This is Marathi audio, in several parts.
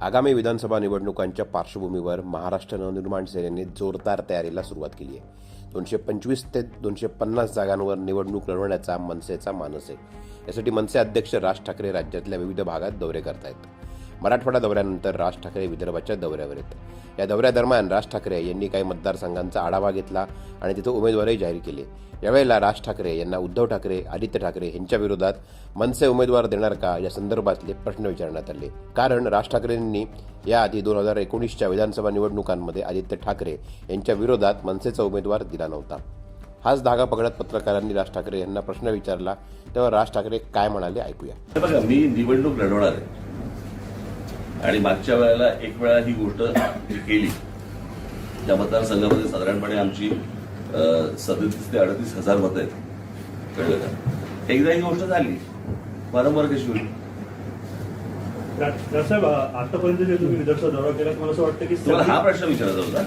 आगामी विधानसभा निवडणुकांच्या पार्श्वभूमीवर महाराष्ट्र नवनिर्माण सेनेने जोरदार तयारीला सुरुवात केली आहे. दोनशे पंचवीस ते दोनशे पन्नास जागांवर निवडणूक लढवण्याचा मनसेचा मानस आहे. यासाठी मनसे अध्यक्ष राज ठाकरे राज्यातल्या विविध भागात दौरे करतायत. मराठवाडा दौऱ्यानंतर राज ठाकरे विदर्भाच्या दौऱ्यावर आहेत. या दौऱ्यादरम्यान राज ठाकरे यांनी काही मतदारसंघांचा आढावा घेतला आणि तिथं उमेदवारही जाहीर केले. यावेळेला राज ठाकरे यांना उद्धव ठाकरे आदित्य ठाकरे यांच्या विरोधात मनसे उमेदवार देणार का या संदर्भातले प्रश्न विचारण्यात आले. कारण राज ठाकरेंनी याआधी दोन हजार एकोणीसच्या विधानसभा निवडणुकांमध्ये आदित्य ठाकरे यांच्या विरोधात मनसेचा उमेदवार दिला नव्हता. हाच धागा पकडत पत्रकारांनी राज ठाकरे यांना प्रश्न विचारला तेव्हा राज ठाकरे काय म्हणाले ऐकूया. बघा मी निवडणूक लढवणार आहे. आणि मागच्या वेळेला एक वेळा ही गोष्ट केली त्या मतदारसंघामध्ये साधारणपणे आमची सदतीस ते अडतीस हजार मतं आहेत. कळलं का? एकदा ही गोष्ट झाली. वारंवार कशी होईल? साहेब आतापर्यंत जे तुम्ही विदर्भ दौरा केला मला असं वाटतं की तुम्हाला हा प्रश्न विचारायचा होता.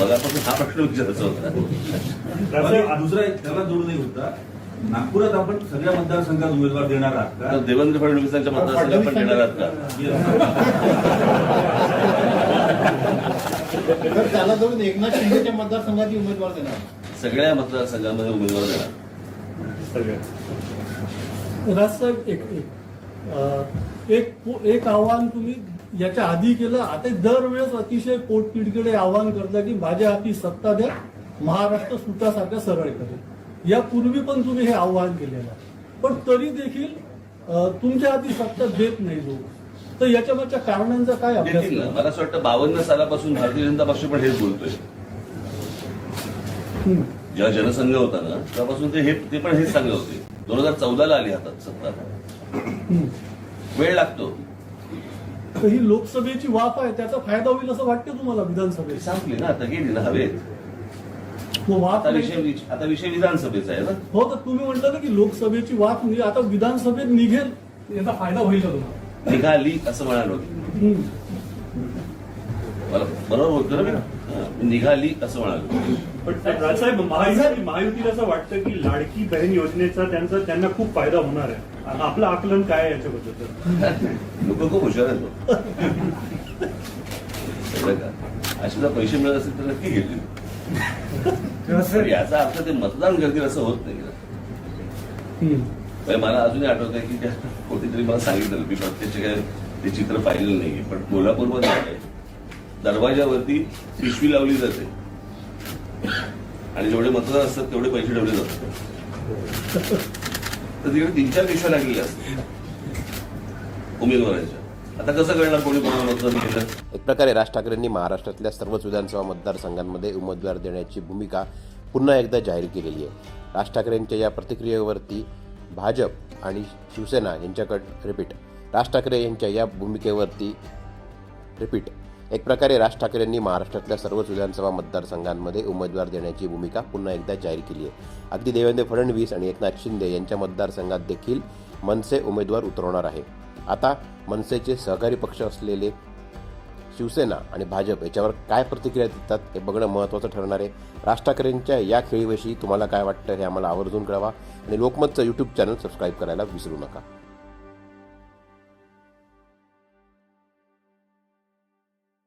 मला फक्त हा प्रश्न विचारायचा होता. दुसरा त्याला जोडून एक होता. नागपुरात आपण सगळ्या मतदारसंघात उमेदवार देणार आहात तर का देवेंद्र फडणवीसांच्या मतदारसंघात पण देणार आहात का? तर त्याला जोडून एकनाथ शिंदेच्या मतदारसंघाची उमेदवार देणार सगळ्या मतदारसंघामध्ये उमेदवार देणार सगळ्या. राजसाहेब एक एक. अं, एक पो- एक आव्हान तुम्ही याच्या आधी केलं. आता दरवेळेस अतिशय पोटतिडकीकडे आव्हान करता की माझ्या हाती सत्ता द्या. महाराष्ट्र सुटासारखा सरळ करेल. यापूर्वी पण तुम्ही हे आव्हान केलेलं आहे. पण तरी देखील तुमच्या हाती सत्ता देत नाही लोक. तर याच्या मागच्या कारणांचा काय अभ्यास? मला असं वाटतं बावन्न सालापासून भारतीय जनता पक्ष पण हेच बोलतोय. हं. जेव्हा जनसंघ होता ना तेव्हापासून ते हे ते पण हेच सांगत होते. दोन हजार चौदाला आली हातात सत्ता. हं. वेळ लागतो. तर ही लोकसभेची वाफ आहे त्याचा फायदा होईल असं वाटतं तुम्हाला विधानसभेत? संपली ना आता गेली ना हवेत. वाफ आता विषय विच- आता विषय विधानसभेचा आहे ना हो तर तुम्ही म्हटलं ना की लोकसभेची वाफ म्हणजे आता विधानसभेत निघेल याचा फायदा होईल का तुम्हाला निघाली असं म्हणालो. हम्म. मला बरोबर होतं ना मी? हा, निघाली असं म्हणालो पण राजसाहेब महायुती महायुतीला असं वाटतं की लाडकी बहीण योजनेचा त्यांचा त्यांना खूप फायदा होणार आहे आ- आपलं आकलन काय आहे याच्याबद्दल लोक खूप हुशार आहेत हो. कळलं का असे जर पैसे मिळत असतील तर नक्की घेतली पण याचा अर्थ ते मतदान करतील असं होत नाही. म्हणजे मला अजूनही आठवत आहे की त्या कोणीतरी मला सांगितलं मी प्रत्यक्ष काय ते चित्र पाहिलेलं नाही पण कोल्हापूरमध्ये आहे. दरवाजावरती पिशवी लावली जाते. आणि जेवढे मतदार असतात तेवढे पैसे ठेवले जातात. तर तिकडे तीन चार पिशव्या लागलेल्या असतात. उमेदवारांच्या. आता कसं कळणार कोणी कोणाला मतदान केलं? एक प्रकारे राज ठाकरेंनी महाराष्ट्रातल्या सर्वच विधानसभा मतदारसंघांमध्ये उमेदवार देण्याची भूमिका पुन्हा एकदा जाहीर केलेली आहे. राज ठाकरेंच्या या प्रतिक्रियेवरती भाजप आणि शिवसेना यांच्याकडे रिपीट राज ठाकरे यांच्या या भूमिकेवरती रिपीट एक प्रकारे राज ठाकरेंनी महाराष्ट्रातल्या सर्वच विधानसभा मतदारसंघांमध्ये उमेदवार देण्याची भूमिका पुन्हा एकदा जाहीर केली आहे. अगदी देवेंद्र फडणवीस आणि एकनाथ शिंदे यांच्या मतदारसंघात देखील मनसे उमेदवार उतरवणार आहे. आता मनसेचे सहकारी पक्ष असलेले शिवसेना आणि भाजप याच्यावर काय प्रतिक्रिया देतात हे बघणं महत्त्वाचं ठरणार आहे. राज ठाकरेंच्या या खेळीविषयी तुम्हाला काय वाटतं हे आम्हाला आवर्जून कळवा. आणि लोकमतचं यूट्यूब चॅनल सबस्क्राईब करायला विसरू नका.